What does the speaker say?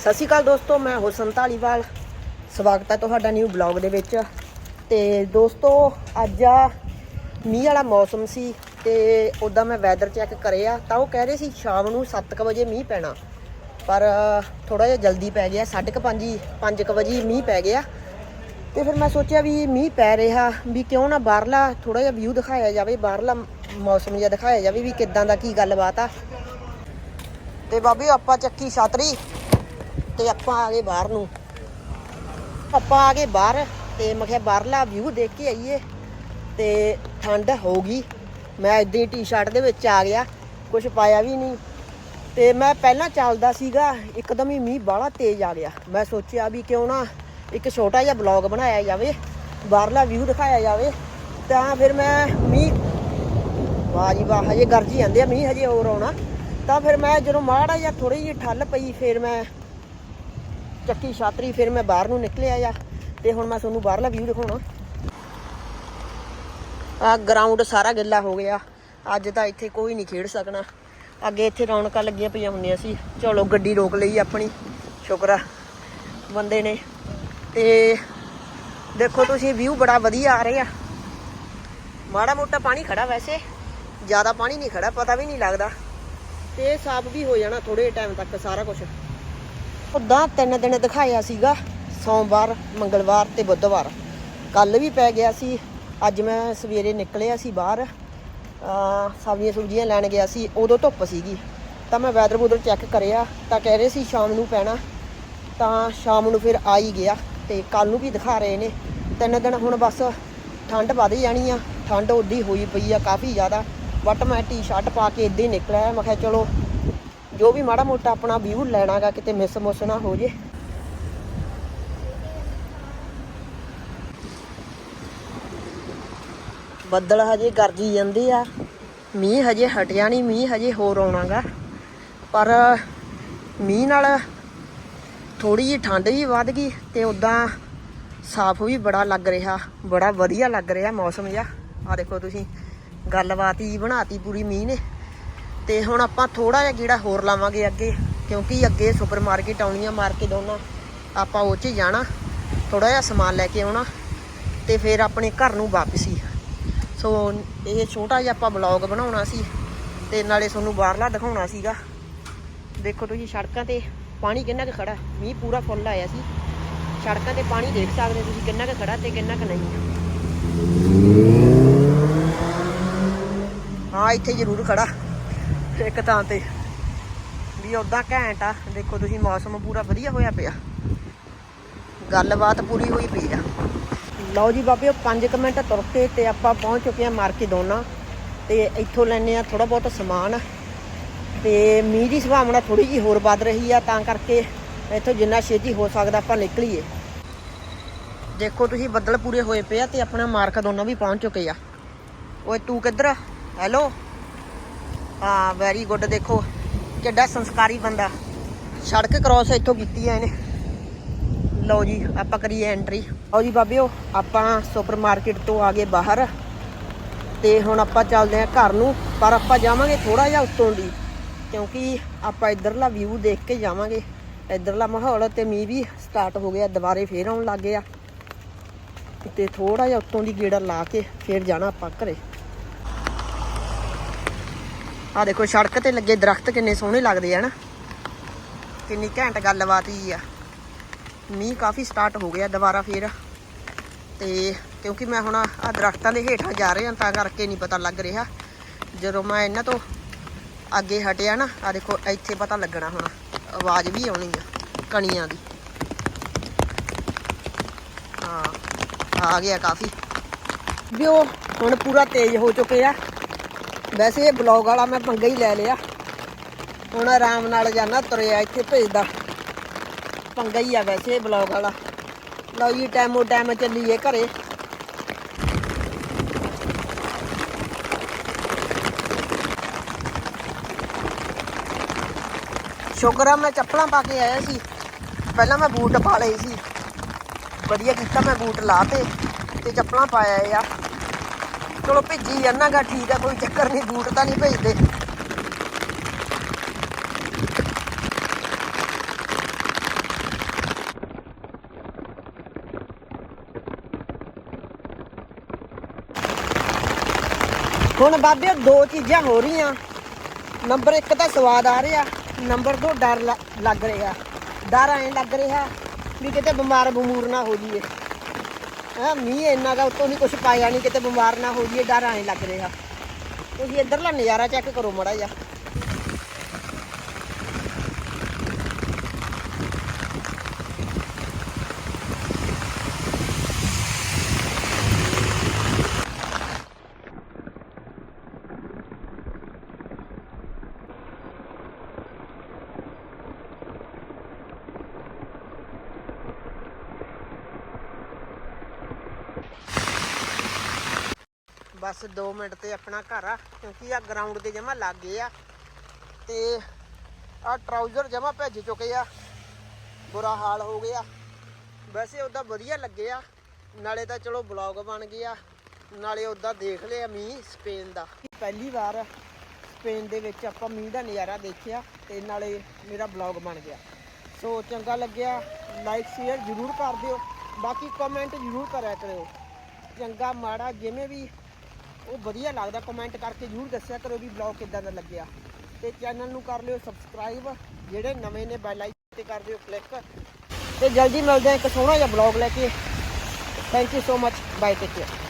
ਸਤਿ ਸ਼੍ਰੀ ਅਕਾਲ ਦੋਸਤੋ, ਮੈਂ ਹੁਸਨ ਢਾਲੀਵਾਲ ਸਵਾਗਤ ਹੈ ਤੁਹਾਡਾ ਨਿਊ ਬਲੌਗ ਦੇ ਵਿੱਚ। ਤੇ ਦੋਸਤੋ, ਅੱਜ ਆ ਮੀਂਹ ਵਾਲਾ ਮੌਸਮ ਸੀ ਤੇ ਉਦਾਂ ਮੈਂ ਵੈਦਰ ਚੈੱਕ ਕਰਿਆ ਤਾਂ ਉਹ ਕਹਿ ਰਹੇ ਸੀ ਸ਼ਾਮ ਨੂੰ 7:00 ਵਜੇ ਮੀਂਹ ਪੈਣਾ। ਪਰ ਥੋੜਾ ਜਿਹਾ ਜਲਦੀ ਪੈ ਗਿਆ 5:30 5:00 ਵਜੇ ਮੀਂਹ ਪੈ ਗਿਆ। ਤੇ ਫਿਰ ਮੈਂ ਸੋਚਿਆ ਵੀ ਮੀਂਹ ਪੈ ਰਿਹਾ, ਵੀ ਕਿਉਂ ਨਾ ਬਾਹਰਲਾ ਥੋੜਾ ਜਿਹਾ ਵਿਊ ਦਿਖਾਇਆ ਜਾਵੇ, ਬਾਹਰਲਾ ਮੌਸਮ ਜਿਹਾ ਦਿਖਾਇਆ ਜਾਵੇ ਵੀ ਕਿੱਦਾਂ ਦਾ ਕੀ ਗੱਲਬਾਤ ਆ। ਤੇ ਬਾਬੇ, ਆਪਾਂ ਚੱਕੀ ਛਾਤਰੀ। ਤੇ ਆਪਾਂ ਆ ਗਏ ਬਾਹਰ ਨੂੰ। ਆਪਾਂ ਆ ਗਏ ਬਾਹਰ ਤੇ ਮੈਂ ਕਿਹਾ ਬਾਹਰਲਾ ਵਿਊ ਦੇਖ ਕੇ ਆਈਏ ਤੇ ਠੰਡ ਹੋ ਗਈ। ਮੈਂ ਇਦਾਂ ਹੀ ਟੀ-ਸ਼ਰਟ ਦੇ ਵਿੱਚ ਆ ਗਿਆ ਕੁਝ ਪਾਇਆ ਵੀ ਨਹੀਂ। ਤੇ ਮੈਂ ਪਹਿਲਾਂ ਚੱਲਦਾ ਸੀਗਾ, ਇੱਕਦਮ ਹੀ ਮੀਂਹ ਬਾਹਲਾ ਤੇਜ਼ ਆ ਗਿਆ। ਮੈਂ ਸੋਚਿਆ ਵੀ ਕਿਉਂ ਨਾ ਇੱਕ ਛੋਟਾ ਜਿਹਾ ਬਲੌਗ ਬਣਾਇਆ ਜਾਵੇ, ਬਾਹਰਲਾ ਵਿਊ ਦਿਖਾਇਆ ਜਾਵੇ। ਤਾਂ ਫਿਰ ਮੈਂ ਮੀਂਹ ਵਾਹ ਜੀ ਵਾਹ, ਹਜੇ ਗਰਜੀ ਜਾਂਦੇ ਆ ਮੀਂਹ, ਹਜੇ ਹੋਰ ਆਉਣਾ। ਤਾਂ ਫਿਰ ਮੈਂ ਜਦੋਂ ਮਾੜਾ ਜਾਂ ਥੋੜੀ ਜਿਹੀ ਠੱਲ ਪਈ, ਫਿਰ ਮੈਂ ਚੱਕੀ ਛਾਤਰੀ, ਫਿਰ ਮੈਂ ਬਾਹਰ ਨੂੰ ਨਿਕਲਿਆ ਆ ਤੇ ਹੁਣ ਮੈਂ ਤੁਹਾਨੂੰ ਬਾਹਰਲਾ ਵਿਊ ਦਿਖਾਉਣਾ। ਆ ਗਰਾਊਂਡ ਸਾਰਾ ਗਿੱਲਾ ਹੋ ਗਿਆ। ਅੱਜ ਤਾਂ ਇੱਥੇ ਕੋਈ ਨਹੀਂ ਖੇਡ ਸਕਣਾ। ਅੱਗੇ ਇੱਥੇ ਰੌਣਕਾਂ ਲੱਗੀਆਂ ਪਈਆਂ ਹੁੰਦੀਆਂ ਸੀ। ਚਲੋ, ਗੱਡੀ ਰੋਕ ਲਈ ਆਪਣੀ। ਸ਼ੁਕਰ ਬੰਦੇ ਨੇ। ਤੇ ਦੇਖੋ ਤੁਸੀਂ ਵਿਊ ਬੜਾ ਵਧੀਆ ਆ ਰਿਹਾ। ਮਾੜਾ ਮੋਟਾ ਪਾਣੀ ਖੜਾ ਵੈਸੇ। ਜ਼ਿਆਦਾ ਪਾਣੀ ਨਹੀਂ ਖੜਾ, ਪਤਾ ਵੀ ਨਹੀਂ ਲੱਗਦਾ। ਤੇ ਸਾਫ਼ ਵੀ ਹੋ ਜਾਣਾ ਥੋੜੇ ਟਾਈਮ ਤੱਕ ਸਾਰਾ ਕੁਝ ਉਦਾਂ ਤਿੰਨ ਦਿਨ ਦਿਖਾਇਆ ਸੀਗਾ, ਸੋਮਵਾਰ, ਮੰਗਲਵਾਰ ਤੇ ਬੁੱਧਵਾਰ। ਕੱਲ ਵੀ ਪੈ ਗਿਆ ਸੀ, ਅੱਜ ਮੈਂ ਸਵੇਰੇ ਨਿਕਲਿਆ ਸੀ ਬਾਹਰ ਸਬਜ਼ੀਆਂ ਸੁਬਜ਼ੀਆਂ ਲੈਣ ਗਿਆ ਸੀ, ਉਦੋਂ ਧੁੱਪ ਸੀਗੀ। ਤਾਂ ਮੈਂ ਵੈਦਰ ਵੂਦਰ ਚੈੱਕ ਕਰਿਆ, ਤਾਂ ਕਹਿ ਰਹੇ ਸੀ ਸ਼ਾਮ ਨੂੰ ਪੈਣਾ, ਤਾਂ ਸ਼ਾਮ ਨੂੰ ਫਿਰ ਆ ਹੀ ਗਿਆ ਤੇ ਕੱਲ ਨੂੰ ਵੀ ਦਿਖਾ ਰਹੇ ਨੇ। ਤਿੰਨ ਦਿਨ ਹੁਣ ਬਸ ਠੰਡ ਵੱਧ ਜਾਣੀ ਆ, ਠੰਡ ਉੱਡੀ ਹੋਈ ਪਈ ਆ ਕਾਫੀ ਜ਼ਿਆਦਾ। ਬਟ ਮੈਂ ਟੀ-ਸ਼ਰਟ ਪਾ ਕੇ ਇੱਦਾਂ ਹੀ ਨਿਕਲਿਆ, ਮੈਂ ਕਿਹਾ ਚਲੋ ਜੋ ਵੀ ਮਾੜਾ ਮੋਟਾ ਆਪਣਾ ਵਿਊ ਲੈਣਾਗਾ ਕਿਤੇ ਮਿਸ ਮੁਸ ਨਾ ਹੋ ਜੇ। ਬੱਦਲ ਹਜੇ ਗਰਜੀ ਜਾਂਦੇ ਆ। ਮੀਂਹ ਹਜੇ ਹਟਿਆ ਨਹੀਂ ਮੀਂਹ ਹਜੇ ਹੋਰ ਆਉਣਾਗਾ। ਪਰ ਮੀਂਹ ਨਾਲ ਥੋੜੀ ਜਿਹੀ ਠੰਡ ਵੀ ਵੱਧ ਗਈ ਤੇ ਉਦਾਂ ਸਾਫ਼ ਵੀ ਬੜਾ ਲੱਗ ਰਿਹਾ, ਬੜਾ ਵਧੀਆ ਲੱਗ ਰਿਹਾ ਮੌਸਮ ਜਿਹਾ। ਆ ਦੇਖੋ ਤੁਸੀਂ, ਗੱਲਬਾਤ ਹੀ ਬਣਾਤੀ ਪੂਰੀ ਮੀਂਹ ਨੇ। ਤੇ ਹੁਣ ਆਪਾਂ ਥੋੜਾ ਜਿਹਾ ਗੀੜਾ ਹੋਰ ਲਾਵਾਂਗੇ ਅੱਗੇ, ਕਿਉਂਕਿ ਅੱਗੇ ਸੁਪਰ ਮਾਰਕੀਟ ਆਉਣੀ ਆ ਮਾਰਕੀਟ ਦੋਨਾਂ, ਆਪਾਂ ਉਹ 'ਚ ਹੀ ਜਾਣਾ ਥੋੜਾ ਜਿਹਾ ਸਮਾਨ ਲੈ ਕੇ ਆਉਣਾ ਤੇ ਫਿਰ ਆਪਣੇ ਘਰ ਨੂੰ ਵਾਪਸੀ। ਸੋ ਇਹ ਛੋਟਾ ਜਿਹਾ ਆਪਾਂ ਬਲੌਗ ਬਣਾਉਣਾ ਸੀ ਤੇ ਨਾਲੇ ਤੁਹਾਨੂੰ ਬਾਹਰਲਾ ਦਿਖਾਉਣਾ ਸੀਗਾ। ਦੇਖੋ ਤੁਸੀਂ ਸੜਕਾਂ ਤੇ ਪਾਣੀ ਕਿੰਨਾ ਕੁ ਖੜਾ ਮੀਂਹ ਪੂਰਾ ਫੁੱਲ ਆਇਆ ਸੀ। ਸੜਕਾਂ ਤੇ ਪਾਣੀ ਦੇਖ ਸਕਦੇ ਤੁਸੀਂ ਕਿੰਨਾ ਕੁ ਖੜਾ ਤੇ ਕਿੰਨਾ ਕੁ ਨਹੀਂ। ਹਾਂ, ਇੱਥੇ ਜ਼ਰੂਰ ਖੜਾ ਇੱਕ ਥਾਂ ਤੇ ਵੀ ਉਦਾਂ ਘੈਂਟ ਆ। ਦੇਖੋ ਤੁਸੀਂ, ਮੌਸਮ ਪੂਰਾ ਵਧੀਆ ਹੋਇਆ ਪਿਆ। ਗੱਲਬਾਤ ਪੂਰੀ ਹੋਈ ਪਈ ਆ। ਲਓ ਜੀ ਬਾਬਿਓ 5 ਮਿੰਟ ਤੁਰ ਕੇ ਤੇ ਆਪਾਂ ਪਹੁੰਚ ਚੁੱਕੇ ਆ ਮਾਰਕੀਦੋਨਾ ਤੇ ਇੱਥੋਂ ਲੈਣੇ ਆ ਥੋੜਾ ਬਹੁਤ ਸਮਾਨ। ਤੇ ਮੀਂਹ ਦੀ ਸੰਭਾਵਨਾ ਥੋੜੀ ਜੀ ਹੋਰ ਵੱਧ ਰਹੀ ਆ, ਤਾਂ ਕਰਕੇ ਇੱਥੋਂ ਜਿੰਨਾ ਛੇਤੀ ਹੋ ਸਕਦਾ ਆਪਾਂ ਨਿਕਲੀਏ। ਦੇਖੋ ਤੁਸੀਂ, ਬੱਦਲ ਪੂਰੇ ਹੋਏ ਪਏ ਆ ਤੇ ਆਪਣਾ ਮਾਰਕਦੋਨਾ ਵੀ ਪਹੁੰਚ ਚੁੱਕੇ ਆ। ਓਏ, ਤੂੰ ਕਿੱਧਰ ਆ? ਹੈਲੋ ਹਾਂ ਵੈਰੀ ਗੁੱਡ ਦੇਖੋ ਕਿੱਡਾ ਸੰਸਕਾਰੀ ਬੰਦਾ। ਸੜਕ ਕ੍ਰਾਸ ਇੱਥੋਂ ਕੀਤੀ ਆ ਇਹਨੇ। ਲਓ ਜੀ, ਆਪਾਂ ਕਰੀਏ ਐਂਟਰੀ ਆਓ ਜੀ ਬਾਬਿਓ, ਆਪਾਂ ਸੁਪਰ ਮਾਰਕੀਟ ਤੋਂ ਆ ਗਏ ਬਾਹਰ। ਤੇ ਹੁਣ ਆਪਾਂ ਚੱਲਦੇ ਆ ਘਰ ਨੂੰ, ਪਰ ਆਪਾਂ ਜਾਵਾਂਗੇ ਥੋੜਾ ਜਿਹਾ ਉੱਤੋਂ ਦੀ, ਕਿਉਂਕਿ ਆਪਾਂ ਇਧਰਲਾ ਵਿਊ ਦੇਖ ਕੇ ਜਾਵਾਂਗੇ। ਇਧਰਲਾ ਮਾਹੌਲ ਤੇ ਮੀਂਹ ਵੀ ਸਟਾਰਟ ਹੋ ਗਿਆ, ਦੁਬਾਰੇ ਫੇਰ ਆਉਣ ਲੱਗ ਗਿਆ। ਤੇ ਥੋੜਾ ਜਿਹਾ ਉੱਤੋਂ ਦੀ ਗੇੜਾ ਲਾ ਕੇ ਫੇਰ ਜਾਣਾ ਆਪਾਂ ਘਰੇ। ਆ ਦੇਖੋ, ਸੜਕ ਤੇ ਲੱਗੇ ਦਰਖਤ ਕਿੰਨੇ ਸੋਹਣੇ ਲੱਗਦੇ ਆ ਨਾ। ਕਿੰਨੀ ਘੈਂਟ ਗੱਲਬਾਤ ਹੀ ਆ। ਮੀਂਹ ਕਾਫੀ ਸਟਾਰਟ ਹੋ ਗਿਆ ਦੁਬਾਰਾ ਫੇਰ। ਤੇ ਕਿਉਂਕਿ ਮੈਂ ਹੁਣ ਆ ਦਰਖਤਾਂ ਦੇ ਹੇਠਾਂ ਜਾ ਰਿਹਾ, ਤਾਂ ਕਰਕੇ ਨਹੀਂ ਪਤਾ ਲੱਗ ਰਿਹਾ। ਜਦੋਂ ਮੈਂ ਇਹਨਾਂ ਤੋਂ ਅੱਗੇ ਹਟਿਆ ਨਾ ਆ ਦੇਖੋ, ਇੱਥੇ ਪਤਾ ਲੱਗਣਾ ਹੁਣ, ਆਵਾਜ਼ ਵੀ ਆਉਣੀ ਆ, ਕਣੀਆਂ ਦੀ। ਹਾਂ, ਆ ਗਿਆ ਕਾਫੀ। ਵੀ ਉਹ ਹੁਣ ਪੂਰਾ ਤੇਜ਼ ਹੋ ਚੁੱਕੇ ਆ ਵੈਸੇ ਇਹ ਬਲੌਗ ਵਾਲਾ ਮੈਂ ਪੰਗਾ ਹੀ ਲੈ ਲਿਆ। ਹੁਣ ਆਰਾਮ ਨਾਲ ਜਾਣਾ ਤੁਰਿਆ ਇੱਥੇ ਭੇਜਦਾ। ਪੰਗਾ ਹੀ ਆ ਵੈਸੇ ਇਹ ਬਲੌਗ ਵਾਲਾ। ਲਓ ਜੀ ਟਾਈਮੋ ਟਾਈਮ ਚੱਲੀਏ ਘਰੇ। ਸ਼ੁਕਰ ਆ ਮੈਂ ਚੱਪਲਾਂ ਪਾ ਕੇ ਆਇਆ ਸੀ। ਪਹਿਲਾਂ ਮੈਂ ਬੂਟ ਪਾ ਲਏ ਸੀ। ਵਧੀਆ ਕੀਤਾ ਮੈਂ ਬੂਟ ਲਾ ਤੇ ਚੱਪਲਾਂ ਪਾਇਆ ਆ। ਚਲੋ ਭੇਜੀ ਜਾਂਦਾਗਾ ਠੀਕ ਹੈ ਕੋਈ ਚੱਕਰ ਨਹੀਂ ਬੂਟ ਤਾਂ ਨਹੀਂ ਭੇਜਦੇ। ਹੁਣ ਬਾਬੇ, ਦੋ ਚੀਜ਼ਾਂ ਹੋ ਰਹੀਆਂ। ਨੰਬਰ 1 ਤਾਂ ਸਵਾਦ ਆ ਰਿਹਾ, ਨੰਬਰ 2 ਡਰ ਲੱਗ ਰਿਹਾ। ਡਰ ਐਂ ਲੱਗ ਰਿਹਾ ਵੀ ਕਿਤੇ ਬਿਮਾਰ ਬਮੂਰ ਨਾ ਹੋ ਜੀਏ ਹਾਂ ਮੀਂਹ ਇੰਨਾ ਦਾ ਉੱਤੋਂ ਨਹੀਂ ਕੁਝ ਪਾਇਆ ਨਹੀਂ ਕਿਤੇ ਬਿਮਾਰ ਨਾ ਹੋ ਜਾਈਏ, ਡਰ ਐਂ ਲੱਗ ਰਿਹਾ। ਤੁਸੀਂ ਇੱਧਰਲਾ ਨਜ਼ਾਰਾ ਚੈੱਕ ਕਰੋ ਮੜਾ ਜਿਹਾ। ਬਸ 2 ਮਿੰਟ ਤੇ ਆਪਣਾ ਘਰ ਆ, ਕਿਉਂਕਿ ਆ ਗਰਾਊਂਡ ਦੇ ਜਮਾ ਲੱਗੇ ਆ। ਤੇ ਆ ਟਰਾਊਜ਼ਰ ਜਮਾ ਭੱਜ ਚੁੱਕੇ ਆ। ਬੁਰਾ ਹਾਲ ਹੋ ਗਿਆ। ਵੈਸੇ ਉਦਾਂ ਵਧੀਆ ਲੱਗੇ ਆ। ਨਾਲੇ ਤਾਂ ਚਲੋ ਬਲੌਗ ਬਣ ਗਿਆ ਨਾਲੇ ਉਦਾਂ ਦੇਖ ਲਿਆ ਮੀਂਹ ਸਪੇਨ ਦਾ। ਪਹਿਲੀ ਵਾਰ ਸਪੇਨ ਦੇ ਵਿੱਚ ਆਪਾਂ ਮੀਂਹ ਦਾ ਨਜ਼ਾਰਾ ਦੇਖਿਆ ਤੇ ਨਾਲੇ ਮੇਰਾ ਬਲੌਗ ਬਣ ਗਿਆ। ਸੋ ਚੰਗਾ ਲੱਗਿਆ। ਲਾਈਕ ਸ਼ੇਅਰ ਜ਼ਰੂਰ ਕਰ ਦਿਓ। ਬਾਕੀ ਕਮੈਂਟ ਜ਼ਰੂਰ ਕਰਿਆ ਕਰਿਓ। ਚੰਗਾ, ਮਾੜਾ, ਜਿਵੇਂ ਵੀ ਉਹ ਵਧੀਆ ਲੱਗਦਾ ਕਮੈਂਟ ਕਰਕੇ ਜ਼ਰੂਰ ਦੱਸਿਆ ਕਰੋ ਵੀ ਬਲੌਗ ਕਿੱਦਾਂ ਦਾ ਲੱਗਿਆ। ਤੇ ਚੈਨਲ ਨੂੰ ਕਰ ਲਿਓ ਸਬਸਕ੍ਰਾਈਬ ਜਿਹੜੇ ਨਵੇਂ ਨੇ ਬੈਲ ਆਈਕਨ ਤੇ ਕਰ ਦਿਓ ਕਲਿੱਕ ਤੇ ਜਲਦੀ ਮਿਲਦੇ ਹਾਂ ਇੱਕ ਸੋਹਣਾ ਜਿਹਾ ਬਲੌਗ ਲੈ ਕੇ। Thank you so much bye take care